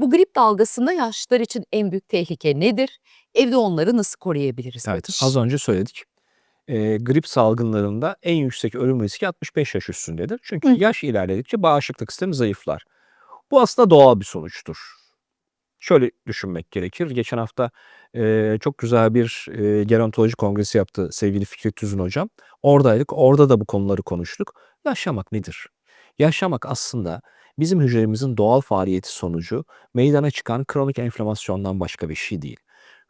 Bu grip dalgasında yaşlılar için en büyük tehlike nedir? Evde onları nasıl koruyabiliriz? Evet, Barış? az önce söyledik. Eee, grip salgınlarında en yüksek ölüm riski 65 yaş üstündedir. Çünkü Hı. yaş ilerledikçe bağışıklık sistemi zayıflar. Bu aslında doğal bir sonuçtur. Şöyle düşünmek gerekir. Geçen hafta eee, çok güzel bir eee, gerontoloji kongresi yaptı sevgili Fikret Tüzün hocam. Oradaydık. Orada da bu konuları konuştuk. Yaşamak nedir? Yaşamak aslında bizim hücrelerimizin doğal faaliyeti sonucu meydana çıkan kronik enflamasyondan başka bir şey değil.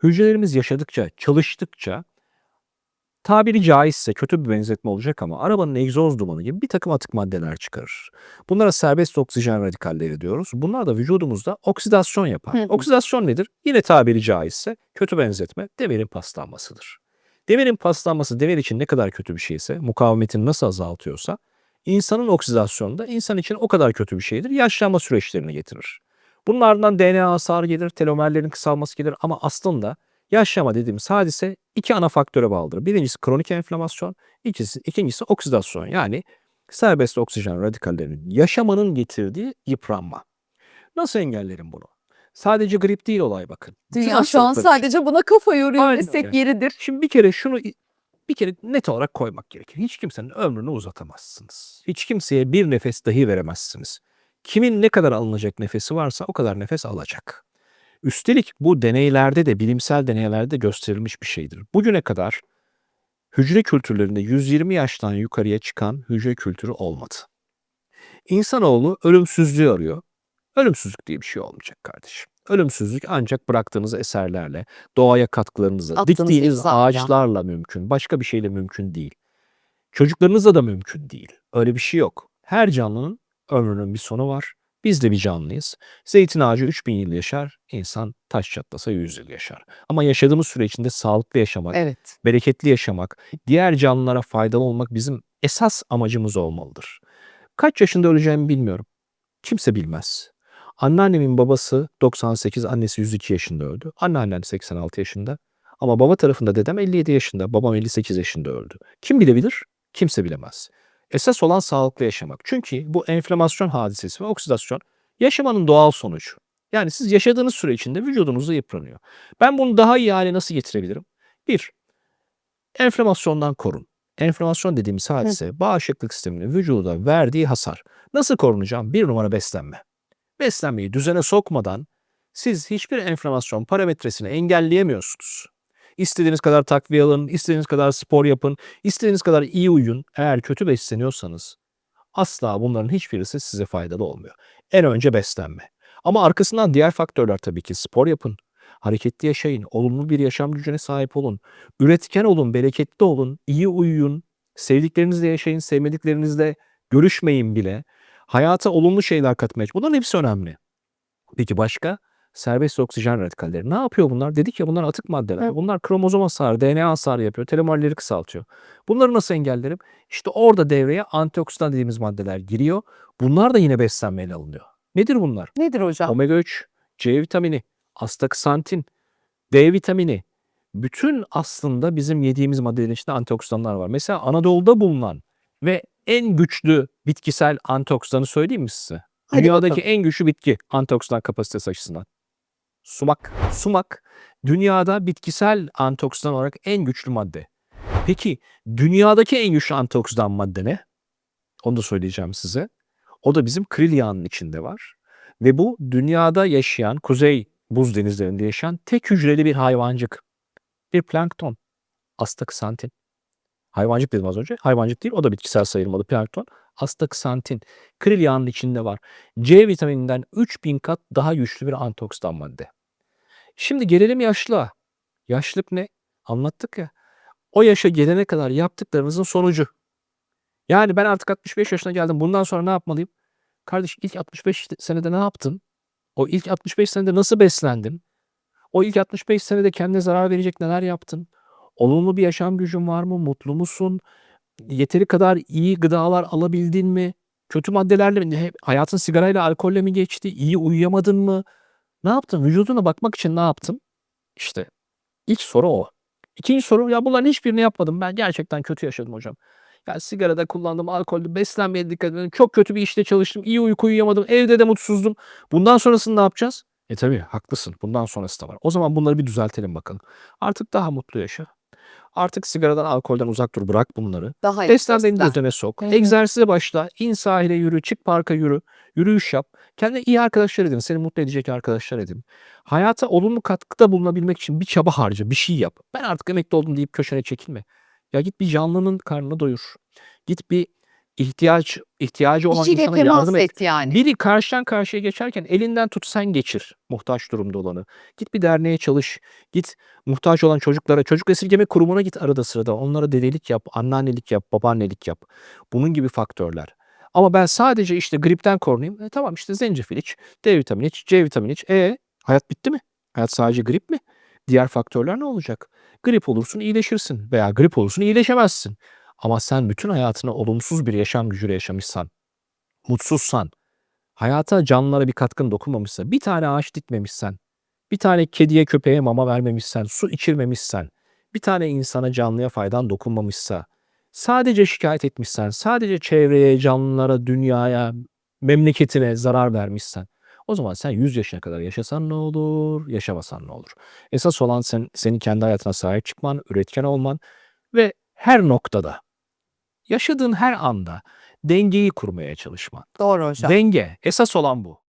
Hücrelerimiz yaşadıkça, çalıştıkça tabiri caizse kötü bir benzetme olacak ama arabanın egzoz dumanı gibi bir takım atık maddeler çıkarır. Bunlara serbest oksijen radikalleri diyoruz. Bunlar da vücudumuzda oksidasyon yapar. Hı hı. Oksidasyon nedir? Yine tabiri caizse kötü benzetme demirin paslanmasıdır. Demirin paslanması demir için ne kadar kötü bir şeyse, mukavemetini nasıl azaltıyorsa, insanın oksidasyonu da insan için o kadar kötü bir şeydir. Yaşlanma süreçlerini getirir. Bunun ardından DNA hasarı gelir, telomerlerin kısalması gelir ama aslında yaşlama dediğimiz hadise iki ana faktöre bağlıdır. Birincisi kronik enflamasyon, ikincisi, ikincisi oksidasyon yani serbest oksijen radikallerinin yaşamanın getirdiği yıpranma. Nasıl engellerim bunu? Sadece grip değil olay bakın. Dünya şu an sadece buna kafa yoruyor desek yeridir. Şimdi bir kere şunu bir kere net olarak koymak gerekir. Hiç kimsenin ömrünü uzatamazsınız. Hiç kimseye bir nefes dahi veremezsiniz. Kimin ne kadar alınacak nefesi varsa o kadar nefes alacak. Üstelik bu deneylerde de bilimsel deneylerde de gösterilmiş bir şeydir. Bugüne kadar hücre kültürlerinde 120 yaştan yukarıya çıkan hücre kültürü olmadı. İnsanoğlu ölümsüzlüğü arıyor. Ölümsüzlük diye bir şey olmayacak kardeşim. Ölümsüzlük ancak bıraktığınız eserlerle, doğaya katkılarınızla, Attığınız diktiğiniz imzayla. ağaçlarla mümkün. Başka bir şeyle mümkün değil. Çocuklarınızla da mümkün değil. Öyle bir şey yok. Her canlının ömrünün bir sonu var. Biz de bir canlıyız. Zeytin ağacı 3000 yıl yaşar, insan taş çatlasa 100 yıl yaşar. Ama yaşadığımız süre içinde sağlıklı yaşamak, Evet. bereketli yaşamak, diğer canlılara faydalı olmak bizim esas amacımız olmalıdır. Kaç yaşında öleceğimi bilmiyorum. Kimse bilmez. Anneannemin babası 98, annesi 102 yaşında öldü. Anneannem 86 yaşında. Ama baba tarafında dedem 57 yaşında, babam 58 yaşında öldü. Kim bilebilir? Kimse bilemez. Esas olan sağlıklı yaşamak. Çünkü bu enflamasyon hadisesi ve oksidasyon yaşamanın doğal sonucu. Yani siz yaşadığınız süre içinde vücudunuzda yıpranıyor. Ben bunu daha iyi hale nasıl getirebilirim? Bir, enflamasyondan korun. Enflamasyon dediğimiz hadise bağışıklık sisteminin vücuda verdiği hasar. Nasıl korunacağım? Bir numara beslenme. Beslenmeyi düzene sokmadan siz hiçbir enflamasyon parametresini engelleyemiyorsunuz. İstediğiniz kadar takviye alın, istediğiniz kadar spor yapın, istediğiniz kadar iyi uyuyun. Eğer kötü besleniyorsanız asla bunların hiçbirisi size faydalı olmuyor. En önce beslenme. Ama arkasından diğer faktörler tabii ki spor yapın, hareketli yaşayın, olumlu bir yaşam gücüne sahip olun, üretken olun, bereketli olun, iyi uyuyun, sevdiklerinizle yaşayın, sevmediklerinizle görüşmeyin bile. Hayata olumlu şeyler katmaya Bunların hepsi önemli. Peki başka? Serbest oksijen radikalleri. Ne yapıyor bunlar? Dedik ya bunlar atık maddeler. Evet. Bunlar kromozom hasarı, DNA hasarı yapıyor. Telomerleri kısaltıyor. Bunları nasıl engellerim? İşte orada devreye antioksidan dediğimiz maddeler giriyor. Bunlar da yine beslenmeyle alınıyor. Nedir bunlar? Nedir hocam? Omega 3, C vitamini, astaksantin, D vitamini. Bütün aslında bizim yediğimiz maddelerin içinde antioksidanlar var. Mesela Anadolu'da bulunan ve en güçlü bitkisel antioksidanı söyleyeyim mi size? Hadi Dünyadaki bakalım. en güçlü bitki antioksidan kapasitesi açısından. Sumak. Sumak dünyada bitkisel antioksidan olarak en güçlü madde. Peki dünyadaki en güçlü antioksidan madde ne? Onu da söyleyeceğim size. O da bizim kril yağının içinde var. Ve bu dünyada yaşayan, kuzey buz denizlerinde yaşayan tek hücreli bir hayvancık. Bir plankton. Astaksantin. Hayvancık dedim az önce. Hayvancık değil o da bitkisel sayılmalı plankton. Astaksantin. Kril yağının içinde var. C vitamininden 3000 kat daha güçlü bir antioksidan madde. Şimdi gelelim yaşlılığa. Yaşlılık ne? Anlattık ya. O yaşa gelene kadar yaptıklarınızın sonucu. Yani ben artık 65 yaşına geldim. Bundan sonra ne yapmalıyım? Kardeş ilk 65 senede ne yaptın? O ilk 65 senede nasıl beslendin? O ilk 65 senede kendine zarar verecek neler yaptın? Olumlu bir yaşam gücün var mı? Mutlu musun? Yeteri kadar iyi gıdalar alabildin mi? Kötü maddelerle mi? Hep hayatın sigarayla, alkolle mi geçti? İyi uyuyamadın mı? Ne yaptın? Vücuduna bakmak için ne yaptın? İşte ilk soru o. İkinci soru ya bunların hiçbirini yapmadım. Ben gerçekten kötü yaşadım hocam. Ya sigarada kullandım, alkolde, beslenmeye dikkat etmedim. Çok kötü bir işte çalıştım. iyi uyku uyuyamadım. Evde de mutsuzdum. Bundan sonrasını ne yapacağız? E tabii haklısın. Bundan sonrası da var. O zaman bunları bir düzeltelim bakalım. Artık daha mutlu yaşa. Artık sigaradan, alkolden uzak dur. Bırak bunları. Daha Beslenmeni düzene sok. Hı hı. Egzersize başla. İn sahile yürü. Çık parka yürü. Yürüyüş yap. Kendine iyi arkadaşlar edin. Seni mutlu edecek arkadaşlar edin. Hayata olumlu katkıda bulunabilmek için bir çaba harca. Bir şey yap. Ben artık emekli oldum deyip köşene çekilme. Ya git bir canlının karnını doyur. Git bir ihtiyaç ihtiyacı olan İşiyle insana temas yardım et. et yani. Biri karşıdan karşıya geçerken elinden tut sen geçir muhtaç durumda olanı. Git bir derneğe çalış. Git muhtaç olan çocuklara, çocuk esirgeme kurumuna git arada sırada. Onlara dedelik yap, anneannelik yap, babaannelik yap. Bunun gibi faktörler. Ama ben sadece işte gripten korunayım. E tamam işte zencefil iç, D vitamini iç, C vitamini iç. E hayat bitti mi? Hayat sadece grip mi? Diğer faktörler ne olacak? Grip olursun iyileşirsin veya grip olursun iyileşemezsin. Ama sen bütün hayatını olumsuz bir yaşam gücüyle yaşamışsan, mutsuzsan, hayata canlılara bir katkın dokunmamışsa, bir tane ağaç dikmemişsen, bir tane kediye köpeğe mama vermemişsen, su içirmemişsen, bir tane insana canlıya faydan dokunmamışsa, sadece şikayet etmişsen, sadece çevreye, canlılara, dünyaya, memleketine zarar vermişsen, o zaman sen 100 yaşına kadar yaşasan ne olur, yaşamasan ne olur? Esas olan sen, senin kendi hayatına sahip çıkman, üretken olman ve her noktada, yaşadığın her anda dengeyi kurmaya çalışman. Doğru hocam. Denge. Esas olan bu.